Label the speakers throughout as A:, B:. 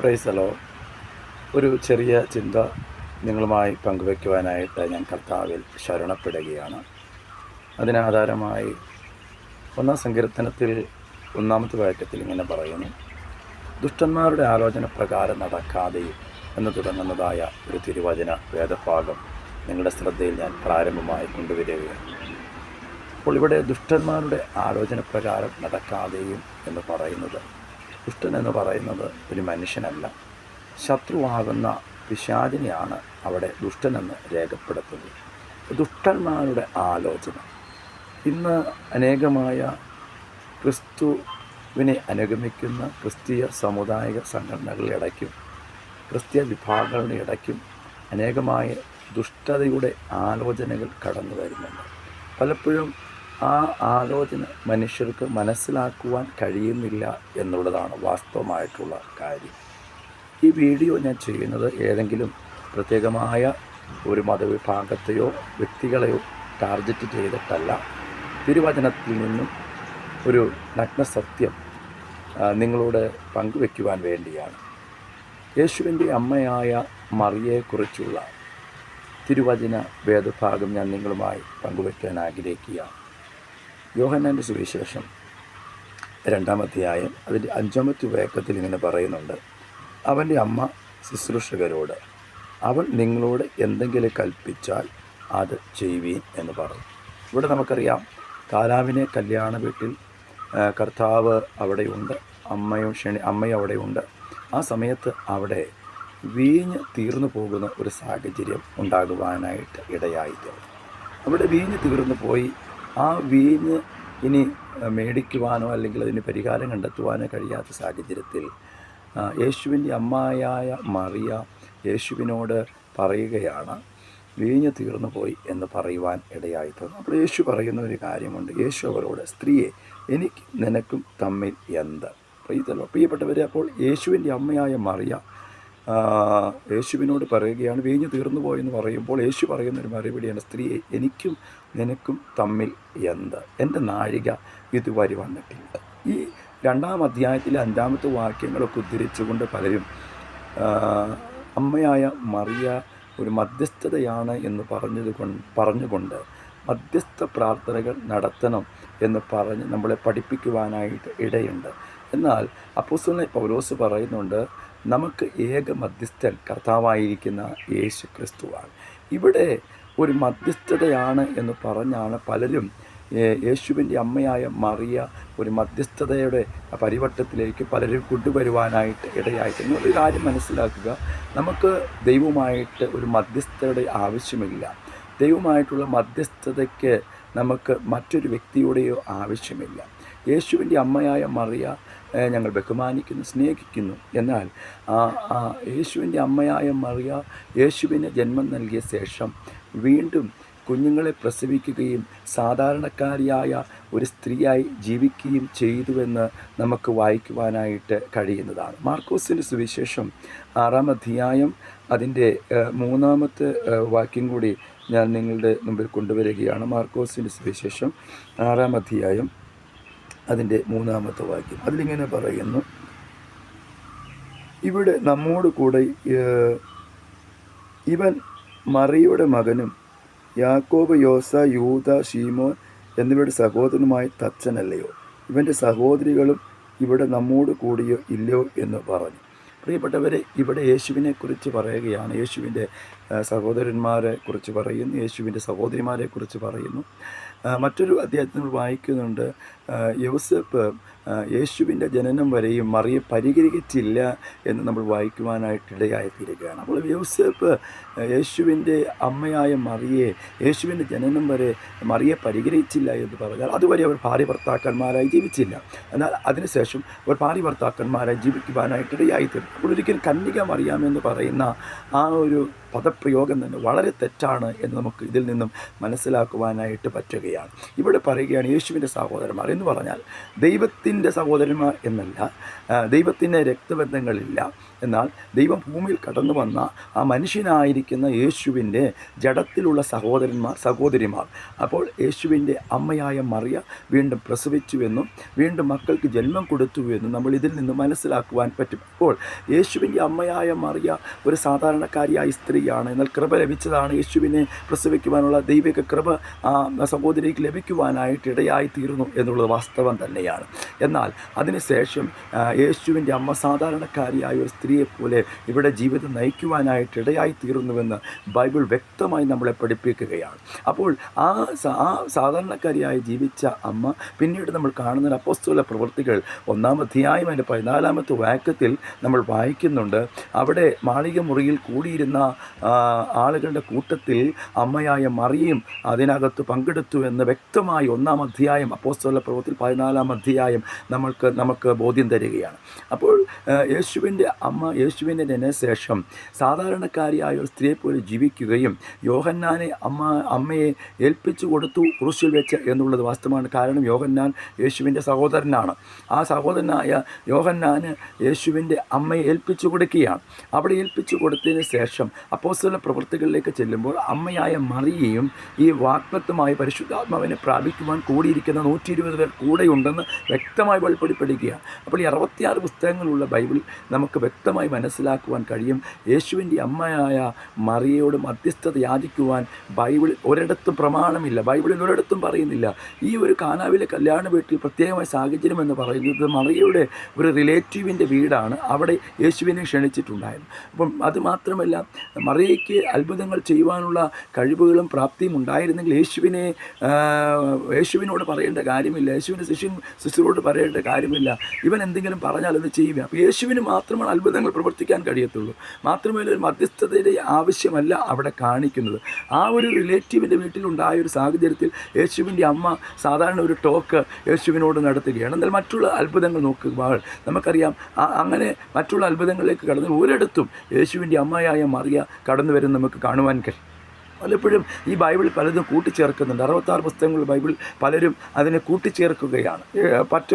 A: പ്രൈസലോ ഒരു ചെറിയ ചിന്ത നിങ്ങളുമായി പങ്കുവയ്ക്കുവാനായിട്ട് ഞാൻ കർത്താവിൽ ശരണപ്പെടുകയാണ്. അതിനാധാരമായി ഒന്നാം സങ്കീർത്തനത്തിൽ ഒന്നാമത്തെ വാക്യത്തിൽ ഇങ്ങനെ പറയുന്നു. ദുഷ്ടന്മാരുടെ ആലോചന പ്രകാരം നടക്കാതെ എന്ന് തുടങ്ങുന്നതായ ഒരു തിരുവചന വേദഭാഗം നിങ്ങളുടെ ശ്രദ്ധയിൽ ഞാൻ പ്രാരംഭമായി കൊണ്ടുവരികയാണ്. അപ്പോൾ ഇവിടെ ദുഷ്ടന്മാരുടെ ആലോചന പ്രകാരം നടക്കാതെയും എന്ന് പറയുന്നത് ദുഷ്ടൻ എന്ന് പറയുന്നത് ഒരു മനുഷ്യനല്ല. ശത്രുവാകുന്ന പിശാചിനെയാണ് അവിടെ ദുഷ്ടനെന്ന് രേഖപ്പെടുത്തുന്നത്. ദുഷ്ടന്മാരുടെ ആലോചന. ഇന്ന് അനേകമായ ക്രിസ്തുവിനെ അനുഗമിക്കുന്ന ക്രിസ്തീയ സമുദായിക സംഘടനകളുടെ ഇടയ്ക്കും ക്രിസ്തീയ വിഭാഗങ്ങളുടെ ഇടയ്ക്കും അനേകമായ ദുഷ്ടതയുടെ ആലോചനകൾ കടന്നു വരുന്നുണ്ട് പലപ്പോഴും ആ ആലോചന മനുഷ്യർക്ക് മനസ്സിലാക്കുവാൻ കഴിയുന്നില്ല എന്നുള്ളതാണ് വാസ്തവമായിട്ടുള്ള കാര്യം. ഈ വീഡിയോ ഞാൻ ചെയ്യുന്നത് ഏതെങ്കിലും പ്രത്യേകമായ ഒരു മതവിഭാഗത്തെയോ വ്യക്തികളെയോ ടാർഗറ്റ് ചെയ്തിട്ടല്ല. തിരുവചനത്തിൽ നിന്നും ഒരു നഗ്നസത്യം സത്യം നിങ്ങളോട് പങ്കുവെക്കുവാൻ വേണ്ടിയാണ്. യേശുവിന്റെ അമ്മയായ മറിയയെക്കുറിച്ചുള്ള തിരുവചന വേദഭാഗം ഞാൻ നിങ്ങളുമായി പങ്കുവയ്ക്കാൻ ആഗ്രഹിക്കുകയാണ്. യോഹന്നാന്റെ സുവിശേഷം രണ്ടാമധ്യായം അതിന്റെ അഞ്ചാമത്തെ വേക്കത്തിൽ ഇങ്ങനെ പറയുന്നുണ്ട്. അവന്റെ അമ്മ ശുശ്രൂഷകരോട് അവൾ നിങ്ങളോട് എന്തെങ്കിലും കൽപ്പിച്ചാൽ അത് ചെയ്യുവീൻ എന്ന് പറഞ്ഞു. ഇവിടെ നമുക്കറിയാം കാലാവിനെ കല്യാണ വീട്ടിൽ കർത്താവ് അവിടെയുണ്ട് അമ്മയും ക്ഷണി അമ്മയും അവിടെയുണ്ട്. ആ സമയത്ത് അവിടെ വീഞ്ഞ് തീർന്നു പോകുന്ന ഒരു സാഹചര്യം ഉണ്ടാകുവാനായിട്ട് ഇടയായിട്ട് അവിടെ വീഞ്ഞ് തീർന്നു പോയി. ആ വീഞ്ഞ് ഇനി മേടിക്കുവാനോ അല്ലെങ്കിൽ അതിന് പരിഹാരം കണ്ടെത്തുവാനോ കഴിയാത്ത സാഹചര്യത്തിൽ യേശുവിന്റെ അമ്മായായ മറിയ യേശുവിനോട് പറയുകയാണ് വീഞ്ഞ് തീർന്നു പോയി എന്ന് പറയുവാൻ ഇടയായി അപ്പോൾ യേശു പറയുന്ന ഒരു കാര്യമുണ്ട്. യേശു അവരോട് സ്ത്രീയെ എനിക്ക് നിനക്കും തമ്മിൽ എന്ത്? പ്രിയതല്ലോ പ്രിയപ്പെട്ടവരെ അപ്പോൾ യേശുവിന്റെ അമ്മയായ മറിയ യേശുവിനോട് പറയുകയാണ് വീഞ്ഞു തീർന്നു പോയെന്ന് പറയുമ്പോൾ യേശു പറയുന്ന ഒരു മറുപടിയാണ് സ്ത്രീ എനിക്കും നിനക്കും തമ്മിൽ എന്ത്? എന്റെ നാഴിക ഇതുവരെ വന്നിട്ടില്ല. ഈ രണ്ടാം അധ്യായത്തിലെ അഞ്ചാമത്തെ വാക്യങ്ങളൊക്കെ ഉദ്ധരിച്ചുകൊണ്ട് പലരും അമ്മയായ മറിയ ഒരു മധ്യസ്ഥതയാണ് എന്ന് പറഞ്ഞത് കൊണ്ട് പറഞ്ഞുകൊണ്ട് മധ്യസ്ഥ പ്രാർത്ഥനകൾ നടത്തണം എന്ന് പറഞ്ഞ് നമ്മളെ പഠിപ്പിക്കുവാനായിട്ട് ഇടയുണ്ട്. എന്നാൽ അപ്പോസ്തലനായ പൗലോസ് പറയുന്നുണ്ട് നമുക്ക് ഏക മധ്യസ്ഥൻ കർത്താവായിരിക്കുന്ന യേശു ക്രിസ്തുവാണ്. ഇവിടെ ഒരു മധ്യസ്ഥതയാണ് എന്ന് പറഞ്ഞാണ് പലരും യേശുവിന്റെ അമ്മയായ മറിയ ഒരു മധ്യസ്ഥതയുടെ പരിവട്ടത്തിലേക്ക് പലരും കൊണ്ടുവരുവാനായിട്ട് ഇടയായിട്ട് ഒരു കാര്യം മനസ്സിലാക്കുക. നമുക്ക് ദൈവമായിട്ട് ഒരു മധ്യസ്ഥതയുടെ ആവശ്യമില്ല. ദൈവമായിട്ടുള്ള മധ്യസ്ഥതയ്ക്ക് നമുക്ക് മറ്റൊരു വ്യക്തിയുടെയോ ആവശ്യമില്ല. യേശുവിന്റെ അമ്മയായ മറിയ ഞങ്ങൾ ബഹുമാനിക്കുന്നു സ്നേഹിക്കുന്നു. എന്നാൽ ആ യേശുവിന്റെ അമ്മയായ മറിയ യേശുവിന് ജന്മം നൽകിയ ശേഷം വീണ്ടും കുഞ്ഞുങ്ങളെ പ്രസവിക്കുകയും സാധാരണക്കാരിയായ ഒരു സ്ത്രീയായി ജീവിക്കുകയും ചെയ്തുവെന്ന് നമുക്ക് വായിക്കുവാനായിട്ട് കഴിയുന്നതാണ്. മാർക്കോസിന്റെ സുവിശേഷം ആറാം അധ്യായം അതിന്റെ മൂന്നാമത്തെ വാക്യം കൂടി ഞാൻ നിങ്ങളുടെ മുമ്പിൽ കൊണ്ടുവരികയാണ്. മാർക്കോസിന്റെ സുവിശേഷം ആറാം അധ്യായം അതിന്റെ മൂന്നാമത്തെ വാക്യം. അതിലിങ്ങനെ പറയുന്നു ഇവിടെ നമ്മോട് കൂടെ ഇവൻ മറിയുടെ മകനും യാക്കോബ് യോസ യൂത ഷീമോൻ എന്നിവരുടെ സഹോദരനുമായ തച്ചനല്ലയോ? ഇവന്റെ സഹോദരികളും ഇവിടെ നമ്മോട് കൂടിയോ ഇല്ലയോ എന്ന് പറഞ്ഞു. പ്രിയപ്പെട്ടവരെ ഇവിടെ യേശുവിനെ കുറിച്ച് പറയുകയാണ്. യേശുവിന്റെ സഹോദരന്മാരെ കുറിച്ച് പറയുന്നു യേശുവിന്റെ സഹോദരിമാരെ കുറിച്ച് പറയുന്നു. മറ്റൊരു അധ്യായത്തിൽ നമ്മൾ വായിക്കുന്നുണ്ട് യോസഫ് യേശുവിന്റെ ജനനം വരെയും മറിയെ പരിഹരിച്ചില്ല എന്ന് നമ്മൾ വായിക്കുവാനായിട്ട് ഇടയായിത്തീരുകയാണ് അപ്പോൾ യോസഫ് യേശുവിന്റെ അമ്മയായ മറിയെ യേശുവിന്റെ ജനനം വരെ മറിയെ പരിഹരിച്ചില്ല എന്ന് പറഞ്ഞാൽ അതുവരെ അവർ ഭാര്യ ഭർത്താക്കന്മാരായി ജീവിച്ചില്ല. എന്നാൽ അതിനുശേഷം അവർ ഭാര്യ ഭർത്താക്കന്മാരായി ജീവിക്കുവാനായിട്ട് ഇടയായിത്തീർന്നു അപ്പോൾ ഒരിക്കലും കന്യക മറിയാമെന്ന് പറയുന്ന ആ ഒരു പദപ്രയോഗം തന്നെ വളരെ തെറ്റാണ് എന്ന് നമുക്ക് ഇതിൽ നിന്നും മനസ്സിലാക്കുവാനായിട്ട് പറ്റുകയാണ്. ഇവിടെ പറയുകയാണ് യേശുവിന്റെ സഹോദരന്മാർ എന്ന് പറഞ്ഞാൽ ദൈവത്തിന്റെ സഹോദരന്മാർ എന്നല്ല ദൈവത്തിന്റെ രക്തബന്ധങ്ങളില്ല. എന്നാൽ ദൈവം ഭൂമിയിൽ കടന്നു വന്ന ആ മനുഷ്യനായിരിക്കുന്ന യേശുവിന്റെ ജഡത്തിലുള്ള സഹോദരന്മാർ സഹോദരിമാർ. അപ്പോൾ യേശുവിന്റെ അമ്മയായ മറിയ വീണ്ടും പ്രസവിച്ചുവെന്നും വീണ്ടും മക്കൾക്ക് ജന്മം കൊടുത്തുവെന്നും നമ്മൾ ഇതിൽ നിന്ന് മനസ്സിലാക്കുവാൻ പറ്റും. അപ്പോൾ യേശുവിന്റെ അമ്മയായ മറിയ ഒരു സാധാരണക്കാരിയായ സ്ത്രീയാണ് എന്നാൽ കൃപ ലഭിച്ചതാണ് യേശുവിനെ പ്രസവിക്കുവാനുള്ള ദൈവിക കൃപ സഹോദരിക്ക് ലഭിക്കുവാനായിട്ട് ഇടയായി തീർന്നു എന്നുള്ളത് വാസ്തവം തന്നെയാണ്. എന്നാൽ അതിനുശേഷം യേശുവിന്റെ അമ്മ സാധാരണക്കാരിയായ ഒരു സ്ത്രീയെ പോലെ ഇവിടെ ജീവിതം നയിക്കുവാനായിട്ട് ഇടയായി തീർന്നുവെന്ന് ബൈബിൾ വ്യക്തമായി നമ്മളെ പഠിപ്പിക്കുകയാണ്. അപ്പോൾ ആ സാധാരണക്കാരിയായി ജീവിച്ച അമ്മ പിന്നീട് നമ്മൾ കാണുന്ന അപ്പോസ്തല പ്രവൃത്തികൾ ഒന്നാം അതിന്റെ പതിനാലാമത്തെ വാക്യത്തിൽ നമ്മൾ വായിക്കുന്നുണ്ട്. അവിടെ മാളിക മുറിയിൽ കൂടിയിരുന്ന ആളുകളുടെ കൂട്ടത്തിൽ അമ്മയായ മറിയും അതിനകത്ത് പങ്കെടുത്തു എന്ന് വ്യക്തമായി ഒന്നാം അധ്യായം അപ്പോസ്തല പ്രവൃത്തിയിൽ പതിനാലാം അധ്യായം നമ്മൾക്ക് നമുക്ക് ബോധ്യം തരികയാണ്. അപ്പോൾ യേശുവിന്റെ അമ്മ യേശുവിന്റെ ശേഷം സാധാരണക്കാരിയായ ഒരു സ്ത്രീയെ പോലെ ജീവിക്കുകയും യോഹന്നാനെ അമ്മ അമ്മയെ ഏൽപ്പിച്ചു കൊടുത്തു കുറിശിൽ വെച്ച് എന്നുള്ളത് വാസ്തവമാണ്. കാരണം യോഹന്നാൻ യേശുവിന്റെ സഹോദരനാണ്. ആ സഹോദരനായ യോഹന്നാന് യേശുവിന്റെ അമ്മയെ ഏൽപ്പിച്ചു കൊടുക്കുകയാണ്. അവിടെ ഏൽപ്പിച്ചു കൊടുത്തതിന് ശേഷം അപ്പോസ്തല പ്രവൃത്തികളിലേക്ക് ചെല്ലുമ്പോൾ അമ്മയായ മറിയയും ഈ വാഗ്ദത്തമായ പരിശുദ്ധാത്മാവിനെ പ്രാപിക്കുവാൻ കൂടിയിരിക്കുന്ന നൂറ്റി ഇരുപത് പേർ കൂടെയുണ്ടെന്ന് വ്യക്തമായി വെളിപ്പെടുത്തിയിരിക്കുകയാണ് അപ്പോൾ ഈ അറുപത്തിയാറ് പുസ്തകങ്ങളുള്ള ബൈബിൾ നമുക്ക് വ്യക്തമായി മനസ്സിലാക്കുവാൻ കഴിയും. യേശുവിന്റെ അമ്മയായ മറിയയോട് മധ്യസ്ഥത യാചിക്കുവാൻ ബൈബിൾ ഒരിടത്തും പ്രമാണമില്ല. ബൈബിളിൽ ഒരിടത്തും പറയുന്നില്ല. ഈ ഒരു കാനാവിലെ കല്യാണ വീട്ടിൽ പ്രത്യേകമായ സാഹചര്യം എന്ന് പറയുന്നത് മറിയയുടെ ഒരു റിലേറ്റീവിന്റെ വീടാണ്. അവിടെ യേശുവിനെ ക്ഷണിച്ചിട്ടുണ്ടായിരുന്നു. അപ്പം അത് മാത്രമല്ല മറിയയ്ക്ക് അത്ഭുതങ്ങൾ ചെയ്യുവാനുള്ള കഴിവുകളും പ്രാപ്തിയും ഉണ്ടായിരുന്നെങ്കിൽ യേശുവിനെ യേശുവിനോട് പറയേണ്ട കാര്യമില്ല. യേശുവിന്റെ ശിഷ്യൻ ശിശുരോട് പറയേണ്ട കാര്യമില്ല. ഇവൻ എന്തെങ്കിലും പറഞ്ഞാൽ അത് ചെയ്യുക. അപ്പോൾ യേശുവിന് മാത്രമാണ് അത്ഭുതങ്ങൾ പ്രവർത്തിക്കാൻ കഴിയത്തുള്ളൂ. മാത്രമല്ല ഒരു മധ്യസ്ഥതയുടെ ആവശ്യമല്ല അവിടെ കാണിക്കുന്നത്. ആ ഒരു റിലേറ്റീവിന്റെ വീട്ടിലുണ്ടായ ഒരു സാഹചര്യത്തിൽ യേശുവിന്റെ അമ്മ സാധാരണ ഒരു ടോക്ക് യേശുവിനോട് നടത്തുകയാണ്. എന്നാൽ മറ്റുള്ള അത്ഭുതങ്ങൾ നോക്കുമ്പോൾ നമുക്കറിയാം അങ്ങനെ മറ്റുള്ള അത്ഭുതങ്ങളിലേക്ക് കടന്ന് ഒരിടത്തും യേശുവിന്റെ അമ്മയായ മറിയ കടന്നു വരുന്ന നമുക്ക് കാണുവാൻ കഴിയും. പലപ്പോഴും ഈ ബൈബിൾ പലതും കൂട്ടിച്ചേർക്കുന്നുണ്ട്. അറുപത്താറ് പുസ്തകങ്ങൾ ബൈബിൾ പലരും അതിനെ കൂട്ടിച്ചേർക്കുകയാണ്. പറ്റ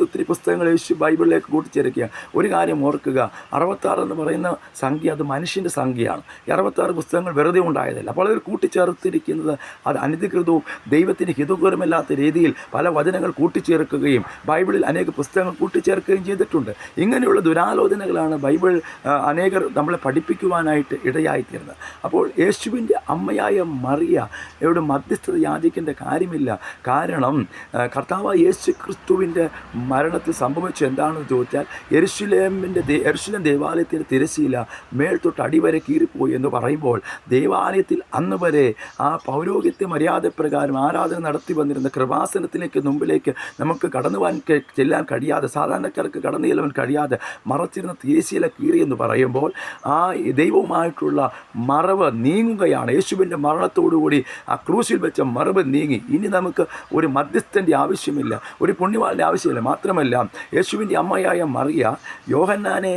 A: ഒത്തിരി പുസ്തകങ്ങൾ യേശു ബൈബിളിലേക്ക് കൂട്ടിച്ചേർക്കുക ഒരു കാര്യം ഓർക്കുക അറുപത്താറ് എന്ന് പറയുന്ന സംഖ്യ അത് മനുഷ്യന്റെ സംഖ്യയാണ്. അറുപത്താറ് പുസ്തകങ്ങൾ വെറുതെ ഉണ്ടായതല്ല. അപ്പോൾ അതിൽ കൂട്ടിച്ചേർത്തിരിക്കുന്നത് അത് അനധികൃതവും ദൈവത്തിന് ഹിതകരമല്ലാത്ത രീതിയിൽ പല വചനങ്ങൾ കൂട്ടിച്ചേർക്കുകയും ബൈബിളിൽ അനേക പുസ്തകങ്ങൾ കൂട്ടിച്ചേർക്കുകയും ചെയ്തിട്ടുണ്ട്. ഇങ്ങനെയുള്ള ദുരാലോചനകളാണ് ബൈബിൾ അനേകർ നമ്മളെ പഠിപ്പിക്കുവാനായിട്ട് ഇടയായിത്തീരുന്നത്. അപ്പോൾ യേശുവിന്റെ അമ്മയായ മറിയ ഇവിടെ മധ്യസ്ഥത യാചിക്കേണ്ട കാര്യമില്ല. കാരണം കർത്താവ് യേശു ക്രിസ്തുവിന്റെ മരണത്തിൽ സംഭവിച്ചു എന്താണെന്ന് ചോദിച്ചാൽ എരുശുലേമിന്റെ എരുശുലേം ദേവാലയത്തിന്റെ തിരശീല മേൽത്തൊട്ട് അടിവരെ കീറിപ്പോയി എന്ന് പറയുമ്പോൾ ദേവാലയത്തിൽ അന്ന് വരെ ആ പൗരോഹിത്യ മര്യാദപ്രകാരം ആരാധന നടത്തി വന്നിരുന്ന കൃപാസനത്തിലേക്ക് മുമ്പിലേക്ക് നമുക്ക് കടന്നു പോകാൻ ചെല്ലാൻ കഴിയാതെ സാധാരണക്കാർക്ക് കടന്നു ചെല്ലാൻ കഴിയാതെ മറച്ചിരുന്ന തിരശീല കീറി എന്ന് പറയുമ്പോൾ ആ ദൈവവുമായിട്ടുള്ള മറവ് നീങ്ങുകയാണ്. യേശുവിന്റെ മരണത്തോടുകൂടി ആ ക്രൂസിൽ വെച്ച മറവ് നീങ്ങി. ഇനി നമുക്ക് ഒരു മധ്യസ്ഥന്റെ ആവശ്യമില്ല ഒരു പുണ്യവാളിന്റെ ആവശ്യമില്ല. മാത്രമല്ല യേശുവിന്റെ അമ്മയായ മറിയ യോഹന്നാനെ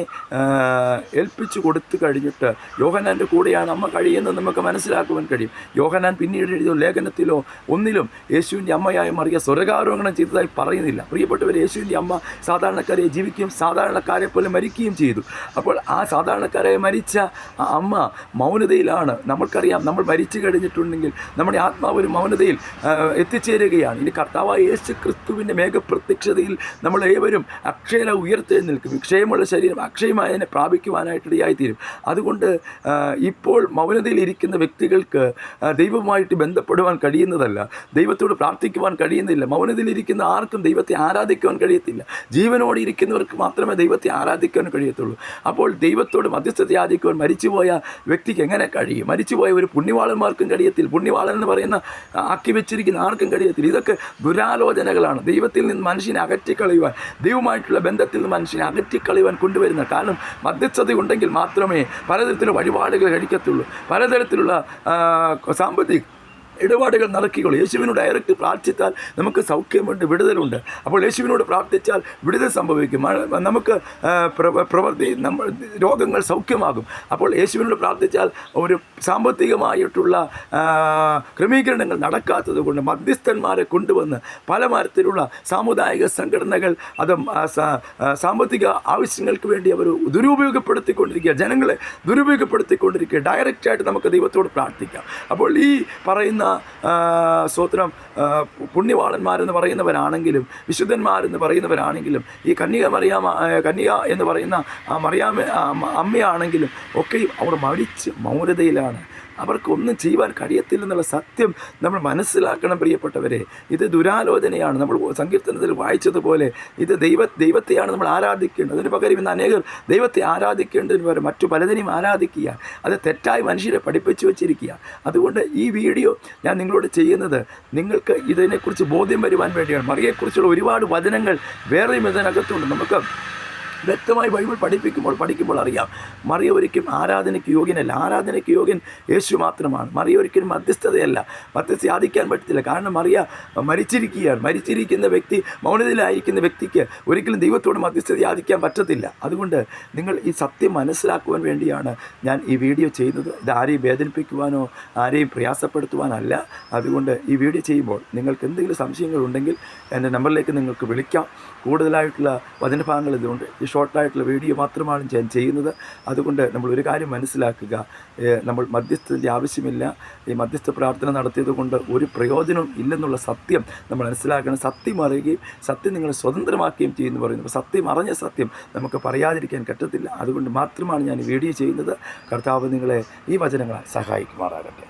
A: ഏൽപ്പിച്ചു കൊടുത്തു കഴിഞ്ഞിട്ട് യോഹന്നാന്റെ കൂടെയാണ് അമ്മ കഴിയുന്നത് നമുക്ക് മനസ്സിലാക്കുവാൻ കഴിയും. യോഹന്നാൻ പിന്നീട് എഴുതിയ ലേഖനത്തിലോ ഒന്നിലും യേശുവിന്റെ അമ്മയായ മറിയ സ്വർഗാരോഹണം ചെയ്തതായി പറയുന്നില്ല. പ്രിയപ്പെട്ടവർ യേശുവിന്റെ അമ്മ സാധാരണക്കാരെ ജീവിക്കുകയും സാധാരണക്കാരെ പോലെ മരിക്കുകയും ചെയ്തു. അപ്പോൾ ആ സാധാരണക്കാരെ മരിച്ച അമ്മ മൗനതയിലാണ്. നമ്മൾക്കറിയാം നമ്മൾ മരിച്ചു കഴിഞ്ഞിട്ടുണ്ടെങ്കിൽ നമ്മുടെ ആത്മാവ് ഒരു മൗനതയിൽ എത്തിച്ചേരുകയാണ്. ഇനി കർത്താവായ യേശു ക്രിസ്തുവിന്റെ മേഘപ്രത്യക്ഷതയിൽ നമ്മൾ ഏവരും അക്ഷയല ഉയർത്തെഴുന്നേൽക്കും വിക്ഷയമുള്ള ശരീരം അക്ഷയമായതിനെ പ്രാപിക്കുവാനായിട്ടിടയായിത്തീരും. അതുകൊണ്ട് ഇപ്പോൾ മൗനതയിൽ ഇരിക്കുന്ന വ്യക്തികൾക്ക് ദൈവമായിട്ട് ബന്ധപ്പെടുവാൻ കഴിയുന്നതല്ല. ദൈവത്തോട് പ്രാർത്ഥിക്കുവാൻ കഴിയുന്നില്ല. മൗനതയിൽ ഇരിക്കുന്ന ആർക്കും ദൈവത്തെ ആരാധിക്കുവാൻ കഴിയത്തില്ല. ജീവനോടെ ഇരിക്കുന്നവർക്ക് മാത്രമേ ദൈവത്തെ ആരാധിക്കാൻ കഴിയത്തുള്ളൂ. അപ്പോൾ ദൈവത്തോട് മധ്യസ്ഥത യാചിക്കുവാൻ മരിച്ചുപോയ വ്യക്തിക്ക് എങ്ങനെ കഴിയും? മരിച്ചുപോയ ഒരു പുണ്യവാളന്മാർക്കും കഴിയത്തിൽ പുണ്യവാളൻ എന്ന് പറയുന്ന ആക്കി വെച്ചിരിക്കുന്ന ആർക്കും കഴിയത്തിൽ ഇതൊക്കെ ദുരാലോചനകളാണ്. ദൈവത്തിൽ നിന്ന് മനുഷ്യനെ അകറ്റിക്കളയുവാൻ ദൈവമായിട്ടുള്ള ബന്ധത്തിൽ നിന്ന് മനുഷ്യനെ അകറ്റിക്കളയുവാൻ കൊണ്ടുവരുന്ന കാരണം മധ്യസ്ഥത ഉണ്ടെങ്കിൽ മാത്രമേ പലതരത്തിലുള്ള വഴിപാടുകൾ കഴിക്കത്തുള്ളൂ. പലതരത്തിലുള്ള സാമ്പത്തിക ഇടപാടുകൾ നടക്കുകയുള്ളൂ. യേശുവിനോട് ഡയറക്റ്റ് പ്രാർത്ഥിച്ചാൽ നമുക്ക് സൗഖ്യമുണ്ട് വിടുതലുണ്ട്. അപ്പോൾ യേശുവിനോട് പ്രാർത്ഥിച്ചാൽ വിടുതൽ സംഭവിക്കും. നമുക്ക് പ്രവൃത്തി നമ്മൾ രോഗങ്ങൾ സൗഖ്യമാകും. അപ്പോൾ യേശുവിനോട് പ്രാർത്ഥിച്ചാൽ ഒരു സാമ്പത്തികമായിട്ടുള്ള ക്രമീകരണങ്ങൾ നടക്കാത്തത് കൊണ്ട് മധ്യസ്ഥന്മാരെ കൊണ്ടുവന്ന് പല മരത്തിലുള്ള സാമുദായിക സംഘടനകൾ അത് സാമ്പത്തിക ആവശ്യങ്ങൾക്ക് വേണ്ടി അവർ ദുരുപയോഗപ്പെടുത്തിക്കൊണ്ടിരിക്കുക. ജനങ്ങളെ ദുരുപയോഗപ്പെടുത്തിക്കൊണ്ടിരിക്കുക. ഡയറക്റ്റായിട്ട് നമുക്ക് ദൈവത്തോട് പ്രാർത്ഥിക്കാം. അപ്പോൾ ഈ പറയുന്ന സ്തോത്രം പുണ്യവാളന്മാരെന്ന് പറയുന്നവരാണെങ്കിലും വിശുദ്ധന്മാരെന്ന് പറയുന്നവരാണെങ്കിലും ഈ കന്യക മറിയാമ കന്യക എന്ന് പറയുന്ന ആ മറിയാമ അമ്മയാണെങ്കിലും ഒക്കെയും അവർ മടിച്ച് മൗനതയിലാണ്. അവർക്കൊന്നും ചെയ്യുവാൻ കഴിയത്തില്ലെന്നുള്ള സത്യം നമ്മൾ മനസ്സിലാക്കണം പ്രിയപ്പെട്ടവരെ. ഇത് ദുരാലോചനയാണ്. നമ്മൾ സങ്കീർത്തനത്തിൽ വായിച്ചതുപോലെ ഇത് ദൈവ ദൈവത്തെയാണ് നമ്മൾ ആരാധിക്കേണ്ടത്. അതിന് പകരം ഇന്ന് അനേകർ ദൈവത്തെ ആരാധിക്കേണ്ടതിന് പകരം മറ്റു പലതിനെയും ആരാധിക്കുക അത് തെറ്റായി മനുഷ്യരെ പഠിപ്പിച്ചു വച്ചിരിക്കുക അതുകൊണ്ട് ഈ വീഡിയോ ഞാൻ നിങ്ങളോട് ചെയ്യുന്നത് നിങ്ങൾക്ക് ഇതിനെക്കുറിച്ച് ബോധ്യം വരുവാൻ വേണ്ടിയാണ്. മറിയെക്കുറിച്ചുള്ള ഒരുപാട് വചനങ്ങൾ വേറെയും ഇതിനകത്തുണ്ട്. നമുക്ക് വ്യക്തമായി ബൈബിൾ പഠിപ്പിക്കുമ്പോൾ പഠിക്കുമ്പോൾ അറിയാം. മറിയ ഒരിക്കലും ആരാധനയ്ക്ക് യോഗ്യനല്ല. ആരാധനയ്ക്ക് യോഗ്യൻ യേശു മാത്രമാണ്. മറിയ ഒരിക്കലും മധ്യസ്ഥതയല്ല. മധ്യസ്ഥ സാധിക്കാൻ പറ്റത്തില്ല. കാരണം മറിയ മരിച്ചിരിക്കുകയാണ്. മരിച്ചിരിക്കുന്ന വ്യക്തി മൗനതയിലായിരിക്കുന്ന വ്യക്തിക്ക് ഒരിക്കലും ദൈവത്തോട് മധ്യസ്ഥത യാതിക്കാൻ പറ്റത്തില്ല. അതുകൊണ്ട് നിങ്ങൾ ഈ സത്യം മനസ്സിലാക്കുവാൻ വേണ്ടിയാണ് ഞാൻ ഈ വീഡിയോ ചെയ്യുന്നത്. ഇത് ആരെയും വേദനിപ്പിക്കുവാനോ ആരെയും പ്രയാസപ്പെടുത്തുവാനല്ല. അതുകൊണ്ട് ഈ വീഡിയോ ചെയ്യുമ്പോൾ നിങ്ങൾക്ക് എന്തെങ്കിലും സംശയങ്ങളുണ്ടെങ്കിൽ എന്റെ നമ്പറിലേക്ക് നിങ്ങൾക്ക് വിളിക്കാം. കൂടുതലായിട്ടുള്ള വചനഭാഗങ്ങൾ ഇതുകൊണ്ട് ഈ ഷോർട്ടായിട്ടുള്ള വീഡിയോ മാത്രമാണ് ഞാൻ ചെയ്യുന്നത്. അതുകൊണ്ട് നമ്മൾ ഒരു കാര്യം മനസ്സിലാക്കുക. നമ്മൾ മധ്യസ്ഥത്തിന്റെ ആവശ്യമില്ല. ഈ മധ്യസ്ഥ പ്രാർത്ഥന നടത്തിയത് കൊണ്ട് ഒരു പ്രയോജനവും ഇല്ലെന്നുള്ള സത്യം നമ്മൾ മനസ്സിലാക്കണം. സത്യം അറിയുകയും സത്യം നിങ്ങളെ സ്വതന്ത്രമാക്കുകയും ചെയ്യുന്നു പറയുന്നു. അപ്പോൾ സത്യം അറിഞ്ഞ സത്യം നമുക്ക് പറയാതിരിക്കാൻ പറ്റത്തില്ല. അതുകൊണ്ട് മാത്രമാണ് ഞാൻ വീഡിയോ ചെയ്യുന്നത്. കർത്താവ് നിങ്ങളെ ഈ വചനങ്ങളെ സഹായിക്കുമാറാകട്ടെ.